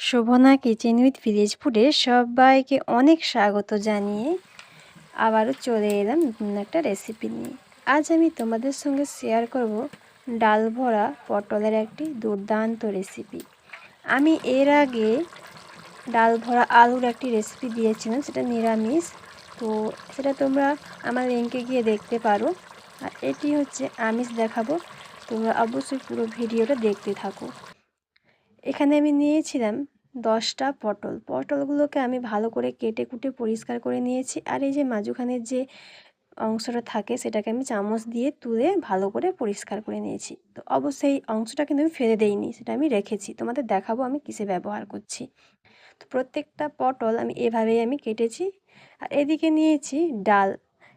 Shobhana kitchen with village সবাইকে অনেক স্বাগত জানিয়ে আবারও চলে এলাম নতুন একটা রেসিপি নিয়ে। আজ আমি তোমাদের সঙ্গে শেয়ার করব ডাল ভরা পটলের একটি দুর্দান্ত রেসিপি আমি এর আগে ডাল ভরা আলুর একটি রেসিপি দিয়েছিলাম, সেটা নিরামিষ। তো সেটা তোমরা আমার লিঙ্কে গিয়ে দেখতে পারো। আর এটি হচ্ছে আমিষ দেখাবো। তোমরা অবশ্যই পুরো ভিডিওটা দেখতে থাকো। এখানে আমি নিয়েছিলাম দশটা পটল। পটলগুলোকে আমি ভালো করে কেটে কুটে পরিষ্কার করে নিয়েছি। আর এই যে মাঝখানের যে অংশটা থাকে, সেটাকে আমি চামচ দিয়ে তুলে ভালো করে পরিষ্কার করে নিয়েছি। তো অবশ্যই অংশটা কিন্তু আমি ফেলে দেইনি, সেটা আমি রেখেছি। তোমাদের দেখাবো আমি কিসে ব্যবহার করছি। তো প্রত্যেকটা পটল আমি এভাবেই আমি কেটেছি। আর এদিকে নিয়েছি ডাল।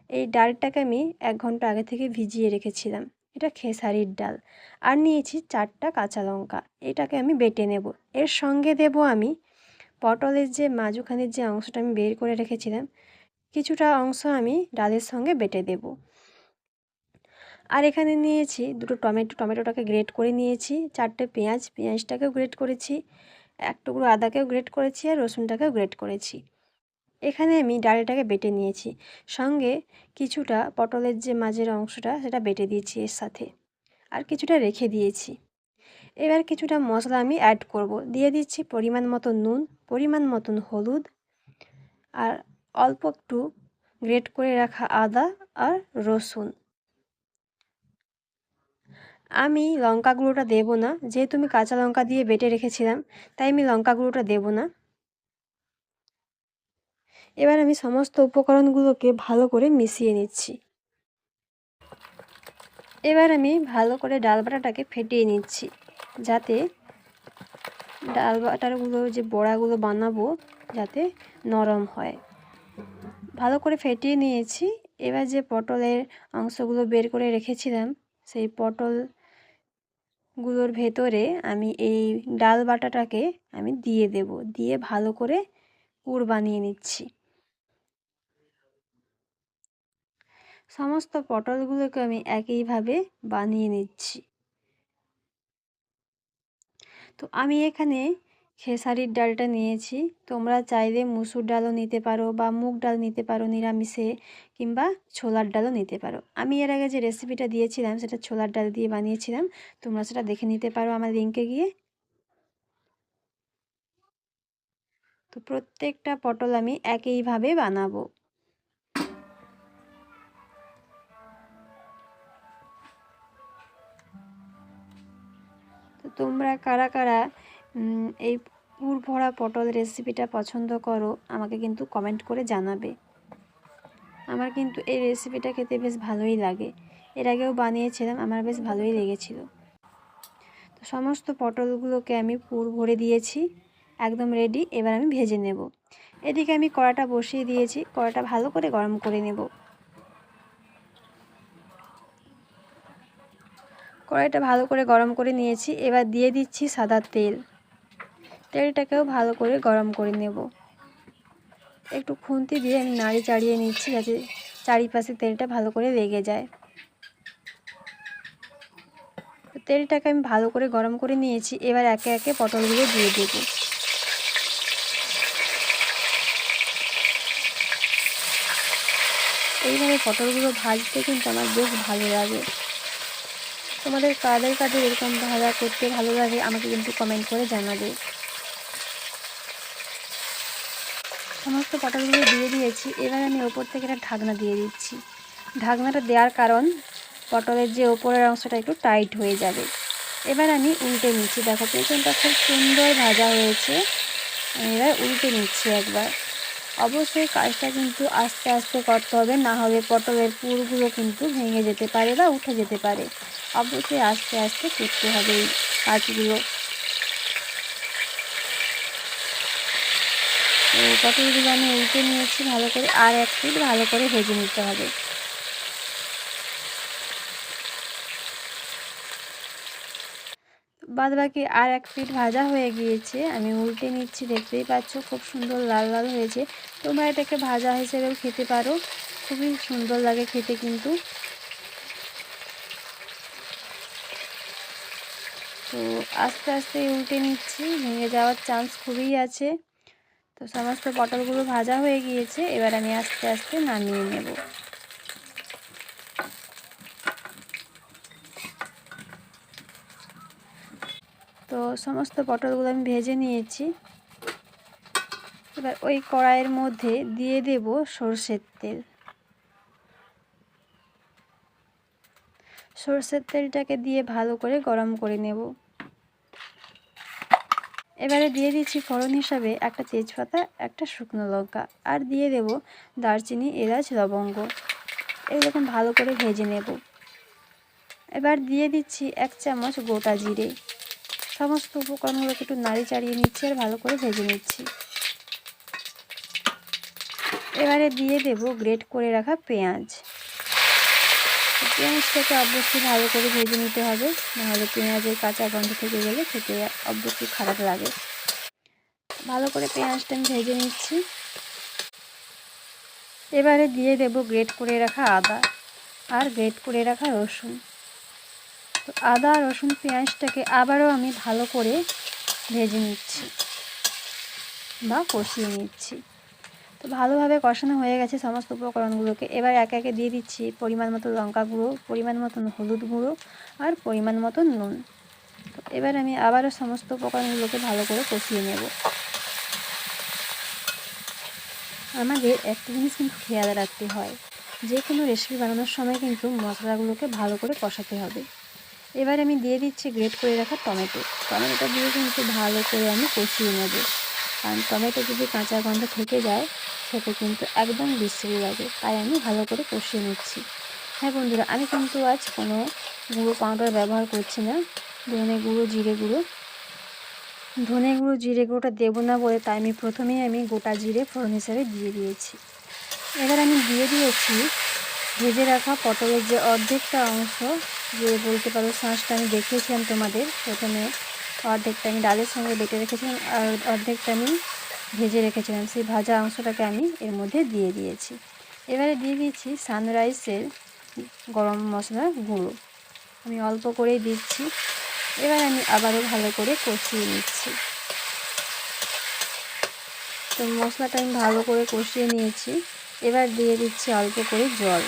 এই ডালটাকে আমি এক ঘণ্টা আগে থেকে ভিজিয়ে রেখেছিলাম। এটা খেসারির ডাল। আর নিয়েছি চারটা কাঁচা লঙ্কা। এটাকে আমি বেটে নেব। এর সঙ্গে দেব আমি পটলের যে মাঝখানের যে অংশটা আমি বের করে রেখেছিলাম, কিছুটা অংশ আমি ডালের সঙ্গে বেটে দেব। আর এখানে নিয়েছি দুটো টমেটো। টমেটোটাকে গ্রেট করে নিয়েছি, চারটে পেঁয়াজ। পেঁয়াজটাকেও গ্রেট করেছি, এক টুকরো আদাকেও গ্রেট করেছি আর রসুনটাকেও গ্রেট করেছি। এখানে আমি ডালটাকে বেটে নিয়েছি। সঙ্গে কিছুটা পটলের যে মাঝের অংশটা, সেটা বেটে দিয়েছি এর সাথে। আর কিছুটা রেখে দিয়েছি। এবার কিছুটা মশলা আমি অ্যাড করব। দিয়ে দিচ্ছি পরিমাণ মতো নুন, পরিমাণ মতন হলুদ, আর অল্প একটু গ্রেট করে রাখা আদা আর রসুন। আমি লঙ্কা গুঁড়োটা দেবো না। যেহেতু আমি কাঁচা লঙ্কা দিয়ে বেটে রেখেছিলাম, তাই আমি লঙ্কা গুঁড়োটা দেবো না। এবার আমি সমস্ত উপকরণগুলোকে ভালো করে মিশিয়ে নিচ্ছি। এবার আমি ভালো করে ডাল বাটাটাকে ফেটিয়ে নিচ্ছি, যাতে ডাল বাটারগুলো যে বড়াগুলো বানাবো যাতে নরম হয়। ভালো করে ফেটিয়ে নিয়েছি। এবার যে পটলের অংশগুলো বের করে রেখেছিলাম, সেই পটলগুলোর ভেতরে আমি এই ডাল বাটাটাকে আমি দিয়ে দেব। দিয়ে ভালো করে পুর বানিয়ে নিচ্ছি। সমস্ত পটলগুলোকে আমি একইভাবে বানিয়ে নিচ্ছি। তো আমি এখানে খেসারির ডালটা নিয়েছি। তোমরা চাইলে মুসুর ডালও নিতে পারো বা মুগ ডাল নিতে পারো নিরামিষে কিংবা ছোলার ডালও নিতে পারো। আমি এর আগে যে রেসিপিটা দিয়েছিলাম সেটা ছোলার ডাল দিয়ে বানিয়েছিলাম। তোমরা সেটা দেখে নিতে পারো আমার লিঙ্কে গিয়ে। তো প্রত্যেকটা পটল আমি একইভাবে বানাবো। তোমরা কারা কারা এই পুর ভরা পটল রেসিপিটা পছন্দ করো, আমাকে কিন্তু কমেন্ট করে জানাবে। আমার কিন্তু এই রেসিপিটা খেতে বেশ ভালোই লাগে। এর আগেও বানিয়েছিলাম, আমার বেশ ভালোই লেগেছিল। তো সমস্ত পটলগুলোকে আমি পুর ভরে দিয়েছি, একদম রেডি এবার আমি ভেজে নেব। এদিকে আমি কড়াটা বসিয়ে দিয়েছি, কড়াটা ভালো করে গরম করে নেব। কড়াইটা ভালো করে গরম করে নিয়েছি। এবার দিয়ে দিচ্ছি সাদা তেল। তেলটাকেও ভালো করে গরম করে নেব। একটু খুন্তি দিয়ে আমি নাড়ি চাড়িয়ে নিচ্ছি যাতে চারিপাশে তেলটা ভালো করে লেগে যায়। তেলটাকে আমি ভালো করে গরম করে নিয়েছি। এবার একে একে পটলগুলো দিয়ে দেব। এইভাবে পটলগুলো ভাজতে কিন্তু আমার বেশ ভালো লাগে। তোমাদের কাদের কাদের এরকম ভাজা করতে ভালো লাগে আমাকে কিন্তু কমেন্ট করে জানাবে। সমস্ত পটলগুলো দিয়ে দিয়েছি, এবার আমি ওপর থেকে একটা ঢাকনা দিয়ে দিচ্ছি। ঢাকনাটা দেওয়ার কারণ পটলের যে ওপরের অংশটা একটু টাইট হয়ে যাবে। এবার আমি উল্টে নিচ্ছি, দেখো পেছনটা খুব সুন্দর ভাজা হয়েছে। এবার উল্টে নিচ্ছি একবার। অবশ্যই কাজটা কিন্তু আস্তে আস্তে করতে হবে, না হলে পটলের পুরগুলো কিন্তু ভেঙে যেতে পারে বা উঠে যেতে পারে। অবশ্যই আস্তে আস্তে করতে হবে এই কাজগুলো। পটলগুলো আমি উল্টে নিয়েছি ভালো করে, আর এক ফিট ভালো করে ভেজে নিতে হবে। বাদ বাকি আর এক পিঠ ভাজা হয়ে গিয়েছে। আমি উল্টে নিচ্ছি, দেখতেই পাচ্ছ খুব সুন্দর লাল লাল হয়েছে। তোমরা এটাকে ভাজা হিসেবেও খেতে পারো। খুবই সুন্দর লাগে খেতে কিন্তু। তো আস্তে আস্তে উল্টে নিচ্ছি, ভেঙে যাওয়ার চান্স খুবই আছে। তো সমস্ত পটলগুলো ভাজা হয়ে গিয়েছে, এবার আমি আস্তে আস্তে নামিয়ে নেব। সমস্ত পটলগুলো আমি ভেজে নিয়েছি। এবার ওই কড়াইয়ের মধ্যে দিয়ে দেব সর্ষের তেল। সর্ষের তেলটাকে দিয়ে ভালো করে গরম করে নেব। এবারে দিয়ে দিচ্ছি ফোড়ন হিসাবে একটা তেজপাতা, একটা শুকনো লঙ্কা, আর দিয়ে দেব দারচিনি, এলাচ, লবঙ্গ। এরকম ভালো করে ভেজে নেব। এবার দিয়ে দিচ্ছি এক চামচ গোটা জিরে। সমস্ত উপকরণগুলোকে একটু নাড়ি চাড়িয়ে নিচ্ছি আর ভালো করে ভেজে নিচ্ছি। এবারে দিয়ে দেব গ্রেট করে রাখা পেঁয়াজ। পেঁয়াজটাকে অবশ্যই ভালো করে ভেজে নিতে হবে, নাহলে পেঁয়াজের কাঁচা গন্ধ থেকে গেলে খেতে অবশ্যই খারাপ লাগে। ভালো করে পেঁয়াজটা আমি ভেজে নিচ্ছি। এবারে দিয়ে দেব গ্রেট করে রাখা আদা আর গ্রেট করে রাখা রসুন। তো আদা, রসুন, পেঁয়াজটাকে আবারও আমি ভালো করে ভেজে নিচ্ছি বা কষিয়ে নিচ্ছি। তো ভালোভাবে কষানো হয়ে গেছে সমস্ত উপকরণগুলোকে। এবার একে একে দিয়ে দিচ্ছি পরিমাণ মতো লঙ্কা গুঁড়ো, পরিমাণ মতন হলুদ গুঁড়ো আর পরিমাণ মতো নুন। তো এবার আমি আবারও সমস্ত উপকরণগুলোকে ভালো করে কষিয়ে নেব। আমাদের একটা জিনিস কিন্তু খেয়াল রাখতে হয়, যে কোনো রেসিপি বানানোর সময় কিন্তু মশলাগুলোকে ভালো করে কষাতে হবে। এবার আমি দিয়ে দিচ্ছি গ্রেট করে রাখা টমেটো। টমেটোটা দিয়ে কিন্তু ভালো করে আমি কষিয়ে নেব। কারণ টমেটো যদি কাঁচা গন্ধ থেকে যায় সেটা কিন্তু একদম বিশ্রী লাগে। তাই আমি ভালো করে কষিয়ে নিচ্ছি। হ্যাঁ বন্ধুরা, আমি কিন্তু আজ কোনো গুঁড়ো পাউডার ব্যবহার করছি না। ধনে গুঁড়ো, জিরে গুঁড়ো। ধনে গুঁড়ো, জিরে গুঁড়োটা দেবো না বলে তাই আমি প্রথমেই আমি গোটা জিরে ফোড়ন হিসাবে দিয়ে দিয়েছি। এবার আমি দিয়ে দিয়েছি ভেজে রাখা পটলের যে অর্ধেকটা অংশ, যে বলতে পারো শাঁসটা আমি দেখিয়েছিলাম তোমাদের, প্রথমে অর্ধেকটা আমি ডালের সঙ্গে বেটে রেখেছিলাম আর অর্ধেকটা আমি ভেজে রেখেছিলাম। সেই ভাজা অংশটাকে আমি এর মধ্যে দিয়ে দিয়েছি। এবারে দিয়ে দিয়েছি সানরাইসের গরম মশলার গুঁড়ো। আমি অল্প করেই দিচ্ছি। এবার আমি আবারও ভালো করে কষিয়ে নিচ্ছি। তো মশলাটা আমি ভালো করে কষিয়ে নিয়েছি। এবার দিয়ে দিচ্ছি অল্প করে জল।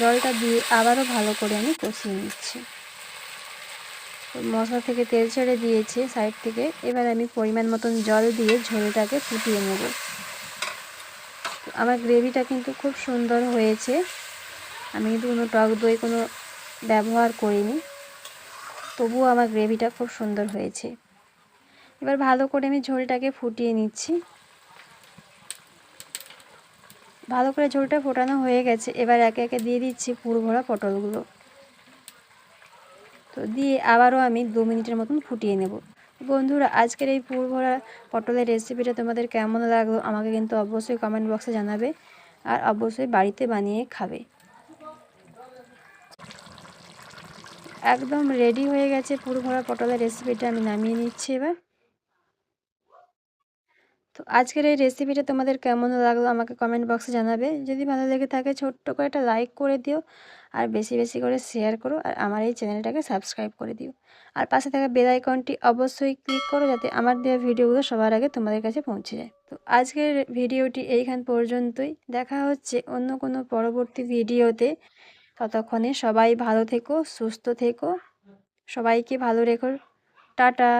জলটা দিয়ে আবারও ভালো করে আমি কষিয়ে নিচ্ছি। মশলা থেকে তেল ছেড়ে দিয়েছি সাইড থেকে। এবার আমি পরিমাণ মতন জল দিয়ে ঝোলটাকে ফুটিয়ে নেব। আমার গ্রেভিটা কিন্তু খুব সুন্দর হয়েছে। আমি কিন্তু কোনো টক দই কোনো ব্যবহার করিনি। তবুও আমার গ্রেভিটা খুব সুন্দর হয়েছে। এবার ভালো করে আমি ঝোলটাকে ফুটিয়ে নিচ্ছি। ভালো করে ঝোলটা ফোটানো হয়ে গেছে। এবার একে একে দিয়ে দিচ্ছি পুরো ভরা পটলগুলো। তো দিয়ে আবারও আমি দু মিনিটের মতন ফুটিয়ে নেব। বন্ধুরা, আজকের এই পুর ভরা পটলের রেসিপিটা তোমাদের কেমন লাগল আমাকে কিন্তু অবশ্যই কমেন্ট বক্সে জানাবে আর অবশ্যই বাড়িতে বানিয়ে খাবে। একদম রেডি হয়ে গেছে পুর ভরা পটলের রেসিপিটা আমি নামিয়ে নিচ্ছি এবার। তো আজকের এই রেসিপিটা তোমাদের কেমন লাগল আমাকে কমেন্ট বক্সে জানাবে। যদি ভালো লেগে থাকে ছোট্ট করে একটা লাইক করে দিও আর বেশি বেশি করে শেয়ার করো আর আমার এই চ্যানেলটাকে সাবস্ক্রাইব করে দিও। আর পাশে থাকা বেল আইকনটি অবশ্যই ক্লিক করো যাতে আমার দেওয়া ভিডিওগুলো সবার আগে তোমাদের কাছে পৌঁছে যায়। তো আজকের ভিডিওটি এইখান পর্যন্তই। দেখা হচ্ছে অন্য কোনো পরবর্তী ভিডিওতে ততক্ষণে সবাই ভালো থেকো, সুস্থ থেকো। সবাইকে ভালো রেখো। টাটা।